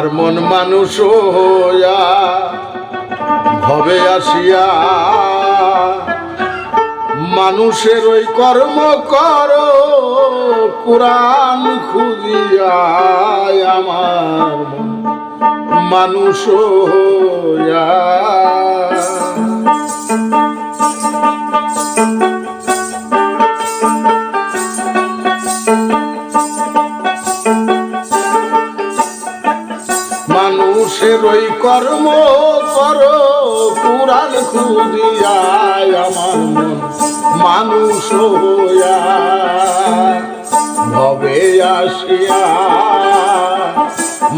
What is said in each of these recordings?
আমার মন মানুষ হইয়া ভবে আসিয়া, মানুষের ওই কর্ম কর, কোরআন খুঁজিয়া আমার মানুষ হইয়া। মানুষের কর্ম করো পুরাণ খুঁজিয়ায় আমার মন মানুষ হইয়া। ভবে আসিয়া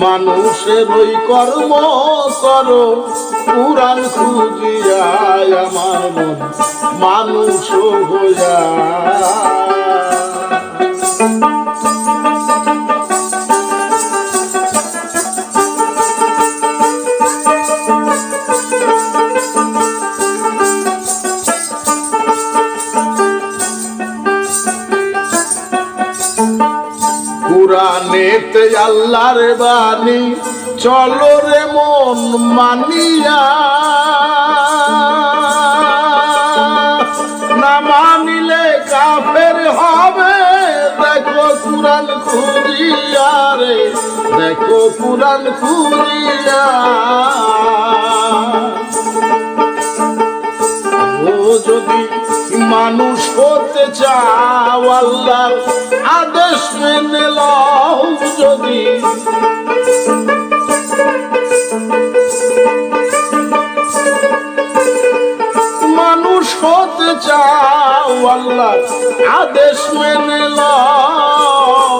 মানুষের ওই কর্ম করো পুরাণ খুঁজিয়ায় আমার মানুষ হইয়া। কুরানেতে আল্লাহর বাণী। চলো রে মন মানিয়া। না মানিলে কাফের হবে। দেখো কুরান খুঁজিয়া রে। দেখো কুরান খুঁজিয়া যদি মানুষ হতে চাও আল্লাহর আদেশ মেনে লও যদি। মানুষ হতে চাও আল্লাহ, আদেশ মেনে লও।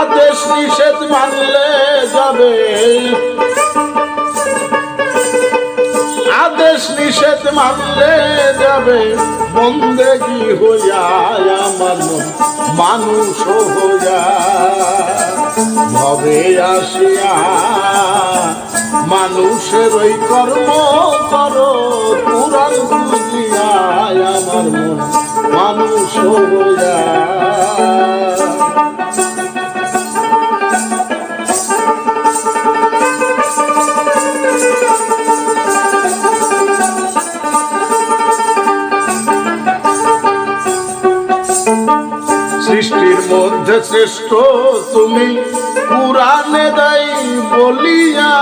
আদেশ নিষেধ মানলে যাবে। নিষেধ মানলে যাবে, বন্দেগি হইয়া আমার মন মানুষ হইয়া। ভবে আসিয়া মানুষের ওই কর্ম করো, পুরাণ বুঝিয়া আমার মন মানুষ হইয়া। শ্রেষ্ঠ তুমি পুরাণে দাই বলিয়া।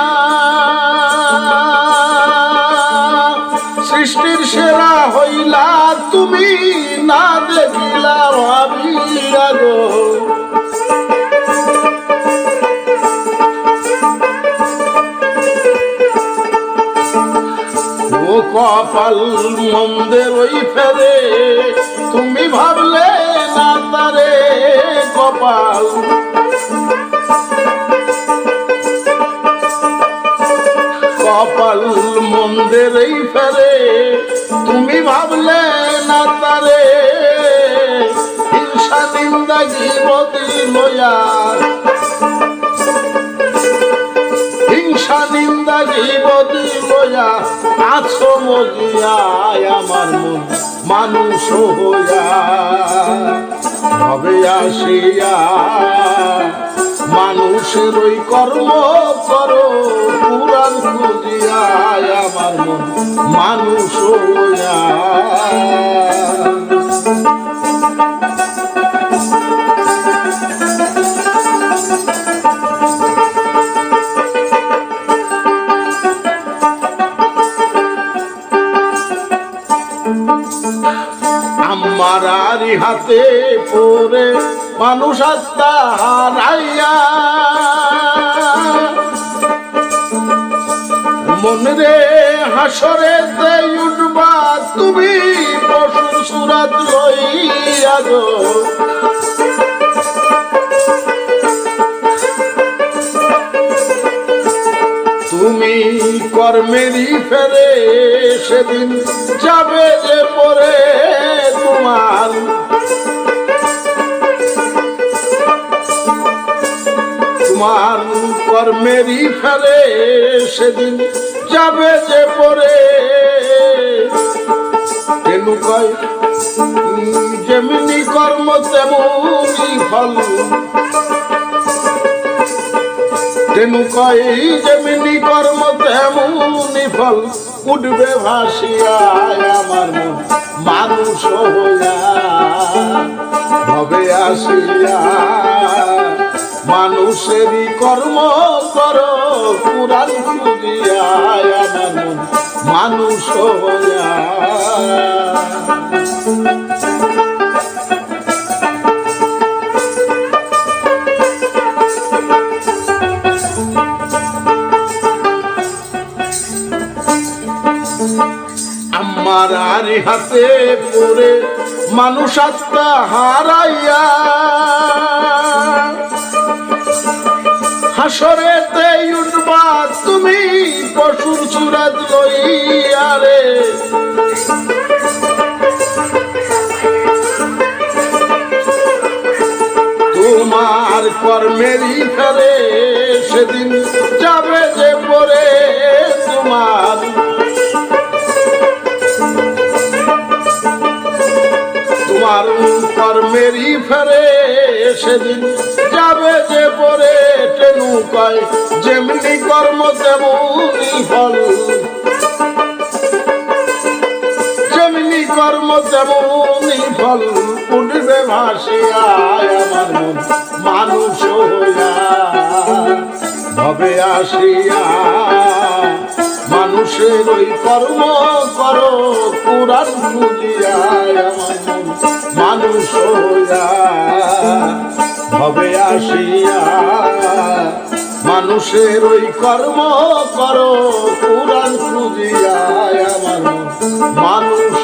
সৃষ্টির সেরা হইলা তুমি, না দেখিলা ভাবিয়া কপাল মন্দের ওই ফেরে, তুমি তারে কপাল কপাল মন্দের এই ফেরে, তুমি ভাবলে না তারে। হিংসা নিন্দা জীবতী লয়া হিংসা নিন্দা জীবতী লয়া আছো মজিয়ায় আমার মন, মানুষ হইয়া। হবে আসিয়া মানুষের ওই কর্ম করো পুরাণ খুঁজিয়ায় আমার মন। মানুষ হইয়া হাতে পড়ে মানুষ আত্মা হারাইয়া। মনে রে হাসরে উঠবা তুমি সুরাত লইয়া গো। তুমি কর্মেরই ফেরে, সেদিন যাবে যে পরে তোমার তোমার কর্মেরই ফেরে সেদিন যাবে যে পরে। কেন কয় যেমনি কর্ম তেমনি ফল। তেনু কই যেমনি কর্ম তেমনি ফল। উঠবে ভাসিয়া আমার মন, মানুষ হইয়া ভবে আসিয়া মানুষেরই কর্ম কর পুরাণ মানুষ আমার আর হাতে পড়ে মানুষ আত্মা হারাইয়া। হাসরেতে উঠবা তুমি পশুর চূড়াত লইয়া রে। তোমার কর্মেরই ফেরে সেদিন যাবে যে পরে তোমার। তোমার কর্মেরই ফেরে সেদিন কয় যেমনি কর্ম তেমনি ফল। যেমনি কর্ম তেমনি ফল, উঠবে ভাসিয়া আমার মন, মানুষ হইয়া ভবে আসিয়া। মানুষের ওই কর্ম করো, পুরাণ মন, মানুষ হইয়া ভবে আসিয়া। মানুষের ওই কর্ম করো কোরআন খুঁজিয়া মানুষ